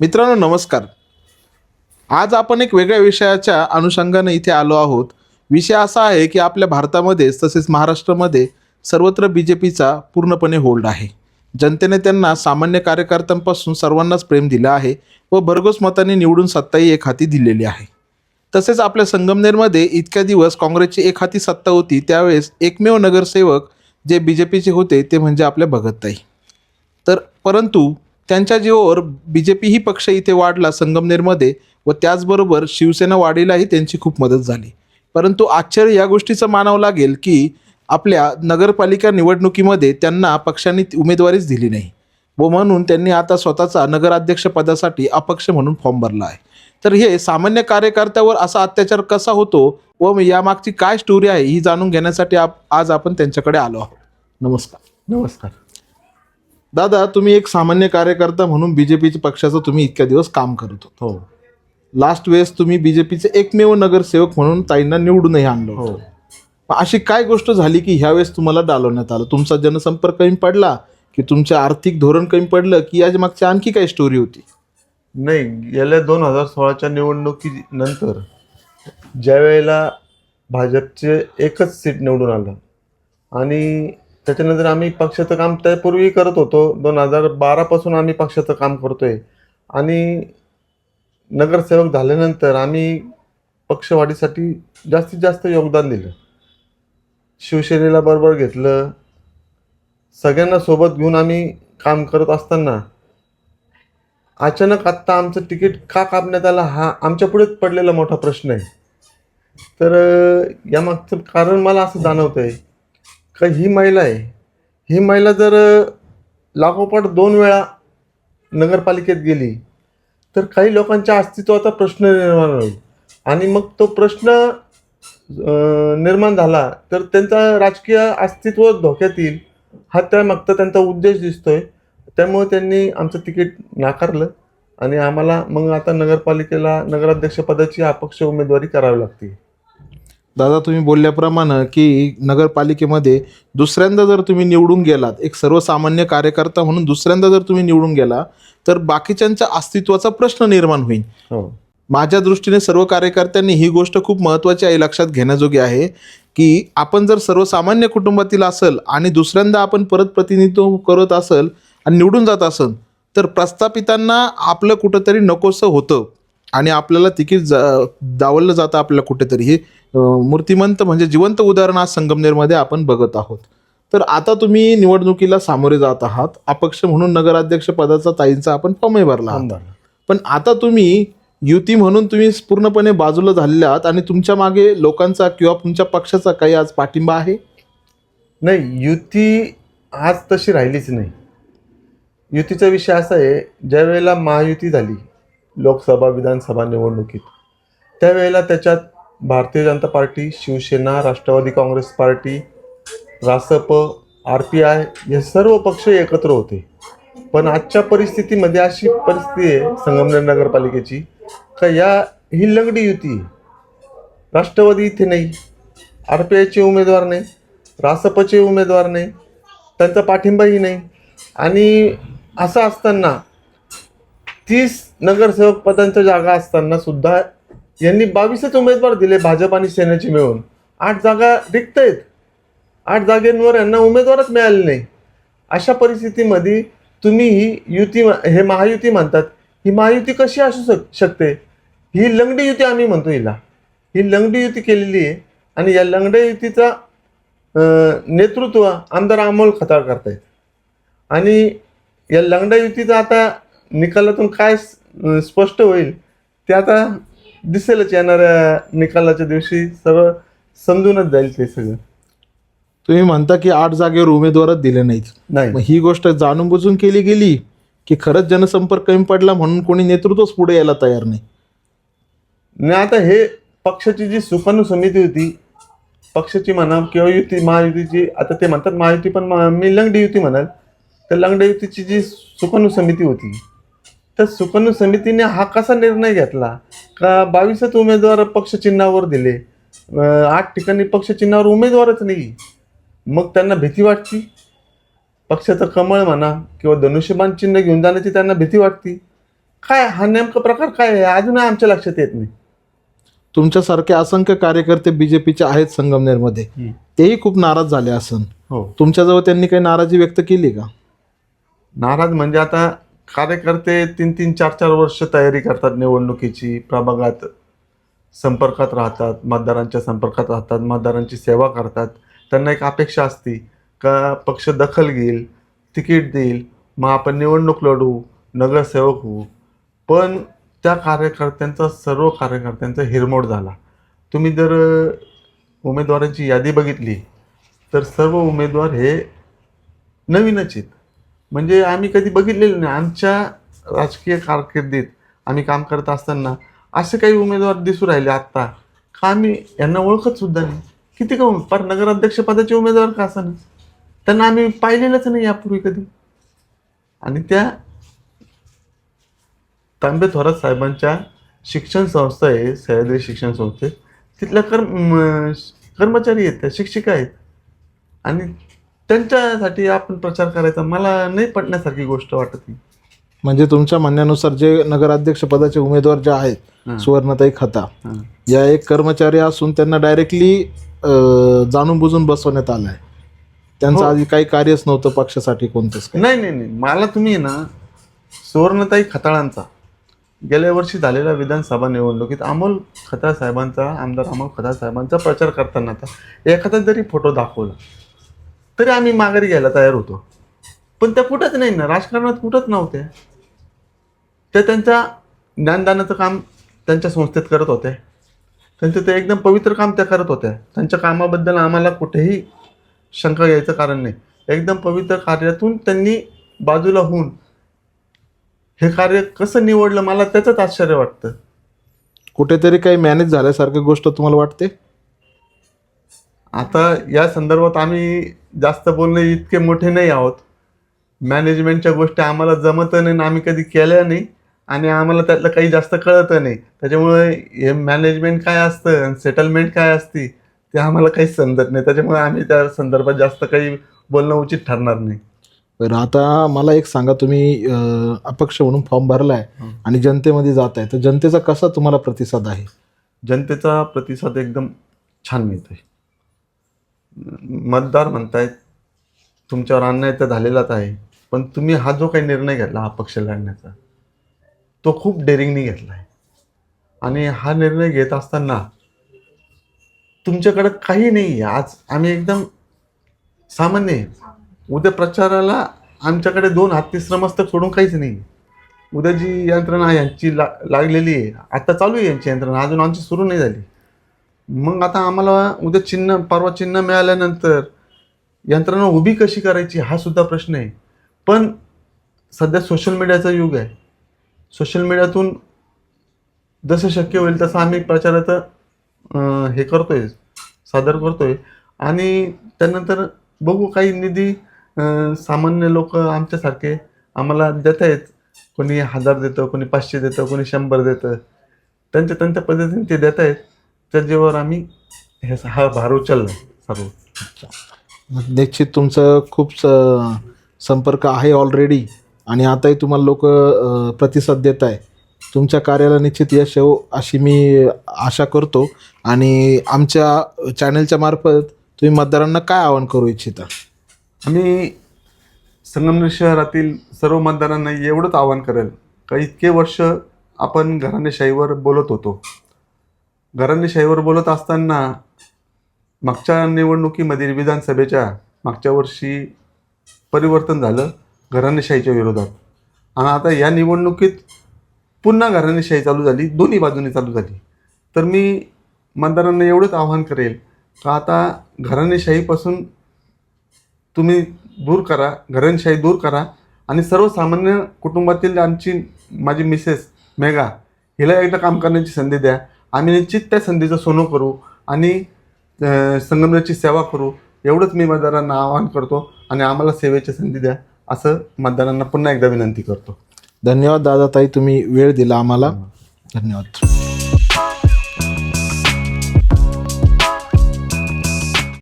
मित्रांनो नमस्कार. आज आपण एक वेगळ्या विषयाच्या अनुषंगाने इथे आलो आहोत. विषय असा आहे की आपल्या भारतामध्ये तसेच महाराष्ट्रामध्ये सर्वत्र बी जे पीचा पूर्णपणे होल्ड आहे. जनतेने त्यांना सामान्य कार्यकर्त्यांपासून सर्वांनाच प्रेम दिलं आहे व भरघोस मताने निवडून सत्ताही एक हाती दिलेली आहे. तसेच आपल्या संगमनेरमध्ये इतक्या दिवस काँग्रेसची एक हाती सत्ता होती त्यावेळेस एकमेव नगरसेवक जे बी जे पीचे होते ते म्हणजे आपल्या भगतताई. तर परंतु त्यांच्या जीवावर बी जे पी ही पक्ष इथे वाढला संगमनेरमध्ये व त्याचबरोबर शिवसेना वाढीलाही त्यांची खूप मदत झाली. परंतु आश्चर्य या गोष्टीचं मानावं लागेल की आपल्या नगरपालिका निवडणुकीमध्ये त्यांना पक्षांनी उमेदवारीच दिली नाही व म्हणून त्यांनी आता स्वतःचा नगराध्यक्षपदासाठी अपक्ष म्हणून फॉर्म भरला आहे. तर हे सामान्य कार्यकर्त्यावर असा अत्याचार कसा होतो व यामागची काय स्टोरी आहे ही जाणून घेण्यासाठी आप आज आपण त्यांच्याकडे आलो आहोत. नमस्कार. नमस्कार. दादा तुम्ही एक सामान्य कार्यकर्ता म्हणून बीजेपीच्या पक्षाचं तुम्ही इतक्या दिवस काम करत होतो. हो. लास्ट वेळेस तुम्ही बीजेपीचे एकमेव नगरसेवक म्हणून ताईंना निवडूनही आणलं. हो. अशी काय गोष्ट झाली की ह्यावेळेस तुम्हाला डालवण्यात आलं? तुमचा जनसंपर्क कमी पडला की तुमचे आर्थिक धोरण कमी पडलं की याच्या मागची आणखी काय स्टोरी होती? नाही गेल्या दोन हजार सोळाच्या निवडणुकीनंतर ज्या वेळेला भाजपचे एकच सीट निवडून आलं आणि त्याच्यानंतर आम्ही पक्षाचं काम त्यापूर्वी करत होतो. दोन हजार बारापासून आम्ही पक्षाचं काम करतोय. आणि नगरसेवक झाल्यानंतर आम्ही पक्षवाढीसाठी जास्तीत जास्त योगदान दिलं. शिवसेनेला बरोबर घेतलं. सगळ्यांना सोबत घेऊन आम्ही काम करत असताना अचानक आत्ता आमचं तिकीट का कापण्यात आलं हा आमच्या पुढेच पडलेला मोठा प्रश्न आहे. तर यामागचं कारण मला असं जाणवतं आहे का ही महिला आहे? ही महिला जर लागोपाठ दोन वेळा नगरपालिकेत गेली तर काही लोकांच्या अस्तित्वाचा प्रश्न निर्माण होईल. आणि मग तो प्रश्न निर्माण झाला तर त्यांचा राजकीय अस्तित्व धोक्यात येईल हा त्यामागचा त्यांचा उद्देश दिसतोय. त्यामुळे त्यांनी आमचं तिकीट नाकारलं आणि आम्हाला मग आता नगरपालिकेला नगराध्यक्षपदाची अपक्ष उमेदवारी करावी लागते. दादा तुम्ही बोलल्याप्रमाणे की नगरपालिकेमध्ये दुसऱ्यांदा जर तुम्ही निवडून गेलात एक सर्वसामान्य कार्यकर्ता म्हणून दुसऱ्यांदा जर तुम्ही निवडून गेला तर बाकीच्यांच्या अस्तित्वाचा प्रश्न निर्माण होईल. हो. माझ्या दृष्टीने सर्व कार्यकर्त्यांनी ही गोष्ट खूप महत्त्वाची आहे लक्षात घेण्याजोगी आहे की आपण जर सर्वसामान्य कुटुंबातील असेल आणि दुसऱ्यांदा आपण परत प्रतिनिधित्व करत असेल आणि निवडून जात असेल तर प्रस्थापितांना आपलं कुठंतरी नकोसं होतं आणि आपल्याला तिकीट जा डावललं जातं आपल्याला कुठेतरी. हे मूर्तिमंत म्हणजे जिवंत उदाहरण आज संगमनेरमध्ये आपण बघत आहोत. तर आता तुम्ही निवडणुकीला सामोरे जात आहात. अपक्ष म्हणून नगराध्यक्ष पदाचा ताईंचा आपण फॉर्मही भरला आहात. पण आता तुम्ही युती म्हणून तुम्ही पूर्णपणे बाजूला झालेले आहात आणि तुमच्या मागे लोकांचा किंवा तुमच्या पक्षाचा काही आज पाठिंबा आहे? नाही युती आज तशी राहिलीच नाही. युतीचा विषय असा आहे ज्या वेळेला महायुती झाली लोकसभा विधानसभा निवडणुकीत त्यावेळेला त्याच्यात Bharatiya Janata party Shiv Sena Rashtravadi Congress party Rasap R P I हे सर्व पक्ष एकत्र होते पण आजच्या परिस्थितीमध्ये अशी परिस्थिती आहे संगमनेर नगरपालिकेची का या ही लंगडी युती आहे. राष्ट्रवादी इथे नाही आर पी आयचे उमेदवार नाही रासपचे उमेदवार नाही त्यांचा पाठिंबाही नाही आणि असं असताना तीस नगरसेवक पदांच्या जागा असताना सुद्धा यांनी बावीसच उमेदवार दिले भाजप आणि सेनेचे मिळून. आठ जागा रिक्त आहेत आठ जागेंवर यांना उमेदवारच मिळाले नाही. अशा परिस्थितीमध्ये तुम्ही ही युती हे महायुती म्हणतात ही महायुती कशी असू शक शकते? ही लंगडी युती आम्ही म्हणतो हिला. ही लंगडी युती केलेली आहे आणि या लंगड्या युतीचा नेतृत्व आमदार अमोल खताळ करतायत. आणि या लंगड्या युतीचा आता निकालातून काय स्पष्ट होईल ते आता दिसेलच येणाऱ्या निकालाच्या दिवशी. सर्व समजूनच जाईल ते सगळं. तुम्ही म्हणता की आठ जागेवर उमेदवारच दिले नाहीत. नाही. मग ही गोष्ट जाणून बुजून केली गेली की खरंच जनसंपर्क कमी पडला म्हणून कोणी नेतृत्वच पुढे यायला तयार नाही. आणि आता हे पक्षाची जी सुकाणू समिती होती पक्षाची म्हणा किंवा युती महायुतीची आता ते म्हणतात महायुती पण मा- मी लंगडी युती म्हणाल तर लंगडी युतीची जी सुकाणू समिती होती त्या सुकाणू समितीने हा कसा निर्णय घेतला? का बावीसच उमेदवार पक्षचिन्हावर दिले? आठ ठिकाणी पक्षचिन्हावर उमेदवारच नाही. मग त्यांना भीती वाटती? पक्षाचं कमळ म्हणा किंवा धनुष्यबाण चिन्ह घेऊन जाण्याची त्यांना भीती वाटती. काय हा नेमका प्रकार काय आहे? अजूनही आमच्या लक्षात येत नाही. तुमच्यासारखे असंख्य कार्यकर्ते बीजेपीचे आहेत संगमनेरमध्ये. तेही खूप नाराज झाले असन. हो. तुमच्याजवळ त्यांनी काही नाराजी व्यक्त केली का? नाराज म्हणजे आता कार्यकर्ते तीन तीन चार चार वर्ष तयारी करतात निवडणुकीची प्रभागात संपर्कात राहतात मतदारांच्या संपर्कात राहतात मतदारांची सेवा करतात. त्यांना एक अपेक्षा असते का पक्ष दखल घेईल तिकीट देईल मग आपण निवडणूक लढू नगरसेवक होऊ. पण त्या कार्यकर्त्यांचा सर्व कार्यकर्त्यांचा हिरमोड झाला. तुम्ही जर उमेदवारांची यादी बघितली तर सर्व उमेदवार हे नवीनच आहेत. म्हणजे आम्ही कधी बघितलेलं नाही. आमच्या राजकीय कारकिर्दीत आम्ही काम करत असताना असे काही उमेदवार दिसू राहिले आत्ता. का आम्ही यांना ओळखत सुद्धा नाही. किती का पर नगराध्यक्ष पदाचे उमेदवार का असं त्यांना आम्ही पाहिलेलंच नाही यापूर्वी कधी. आणि त्या तांबे थोरात साहेबांच्या शिक्षण संस्था आहे सह्याद्री शिक्षण संस्थेत तिथल्या कर्म कर्मचारी आहेत त्या शिक्षिका आहेत. आणि त्यांच्यासाठी आपण प्रचार करायचा मला नाही पटण्यासारखी गोष्ट वाटत नाही म्हणजे तुमच्या म्हणण्यानुसार जे नगराध्यक्ष पदाचे उमेदवार जे आहेत. सुवर्णताई खता. या एक कर्मचारी असून त्यांना डायरेक्टली जाणून बुजून बसवण्यात आलं आहे त्यांचं हो. आधी काही कार्यच नव्हतं पक्षासाठी कोणतंच नाही नाही नाही मला तुम्ही ना सुवर्णताई खताळांचा गेल्या वर्षी झालेल्या विधानसभा निवडणुकीत अमोल खताळ साहेबांचा आमदार अमोल खताळ साहेबांचा प्रचार करताना एखादा जरी फोटो दाखवला तरी आम्ही माघारी घ्यायला तयार होतो. पण त्या कुठंच नाही ना राजकारणात कुठंच नव्हत्या. ते त्यांच्या ज्ञानदानाचं काम त्यांच्या संस्थेत करत होत्या. त्यांचं ते एकदम पवित्र काम त्या करत होत्या. त्यांच्या कामाबद्दल आम्हाला कुठेही शंका घ्यायचं कारण नाही. एकदम पवित्र कार्यातून त्यांनी बाजूला होऊन हे कार्य कसं निवडलं मला त्याचंच आश्चर्य वाटतं. कुठेतरी काही मॅनेज झाल्यासारखी गोष्ट तुम्हाला वाटते? आता या संदर्भात आम्ही जास्त बोलणे इतके मोठे नाही आहोत. मॅनेजमेंटच्या गोष्टी आम्हाला जमत नाही आणि आम्ही कधी केल्या नाही आणि आम्हाला त्यातलं काही जास्त कळत नाही. त्याच्यामुळे हे मॅनेजमेंट काय असतं सेटलमेंट काय असती ते आम्हाला काहीच समजत नाही. त्याच्यामुळे आम्ही त्या संदर्भात जास्त काही बोलणं उचित ठरणार नाही. बरं आता मला एक सांगा तुम्ही अपक्ष म्हणून फॉर्म भरलाय हं. आणि जनतेमध्ये जात आहे तर जनतेचा कसा तुम्हाला प्रतिसाद आहे? जनतेचा प्रतिसाद एकदम छान मिळतोय. मतदार म्हणतायत तुमच्यावर अन्याय तर झालेलाच आहे पण तुम्ही हा जो काही निर्णय घेतला हा पक्ष लढण्याचा तो खूप डेअरिंगनी घेतला आहे आणि हा निर्णय घेत असताना तुमच्याकडं काही नाही आहे आज आम्ही एकदम सामान्य आहे. उद्या प्रचाराला आमच्याकडे दोन हात तिसरं मस्तक सोडून काहीच नाही. उद्या जी यंत्रणा यांची ला लागलेली आहे. आत्ता चालू आहे यांची यंत्रणा. अजून आमची सुरू नाही झाली. मग आता आम्हाला उद्या चिन्ह परवा चिन्ह मिळाल्यानंतर यंत्रणा उभी कशी करायची हा सुद्धा प्रश्न आहे. पण सध्या सोशल मीडियाचा युग आहे. सोशल मीडियातून जसं शक्य होईल तसं आम्ही प्रचाराचं हे करतोय सादर करतोय. आणि त्यानंतर बघू काही निधी सामान्य लोक आमच्यासारखे आम्हाला देत आहेत. कोणी हजार देतं कोणी पाचशे देतं कोणी शंभर देतं. त्यांच्या त्यांच्या पद्धतीने ते देत आहेत. त्याच्यावर आम्ही हे हा भार उचलला सर्व. निश्चित तुमचं खूप स- संपर्क आहे ऑलरेडी आणि आताही तुम्हाला लोक प्रतिसाद देत आहे. तुमच्या कार्याला निश्चित यश येऊ अशी मी आशा करतो. आणि आमच्या चॅनलच्या मार्फत तुम्ही मतदारांना काय आवाहन करू इच्छिता? आम्ही संगमनेर शहरातील सर्व मतदारांना एवढंच आवाहन करेल का इतके वर्ष आपण घराणेशाहीवर बोलत होतो. घराणेशाहीवर बोलत असताना मागच्या निवडणुकीमध्ये विधानसभेच्या मागच्या वर्षी परिवर्तन झालं घराणेशाहीच्या विरोधात. आणि आता या निवडणुकीत पुन्हा घराणेशाही चालू झाली दोन्ही बाजूने चालू झाली. तर मी मतदारांना एवढंच आवाहन करेल का आता घराणेशाहीपासून तुम्ही दूर करा घराणेशाही दूर करा. आणि सर्वसामान्य कुटुंबातील आमची माझी मिसेस मेघा हिला एकदा काम करण्याची संधी द्या. आम्ही निश्चित त्या संधीचं सोनं करू आणि संगमनेरची सेवा करू. एवढंच मी मतदारांना आवाहन करतो आणि आम्हाला सेवेची संधी द्या असं मतदारांना पुन्हा एकदा विनंती करतो. धन्यवाद दादा ताई तुम्ही वेळ दिला आम्हाला. धन्यवाद.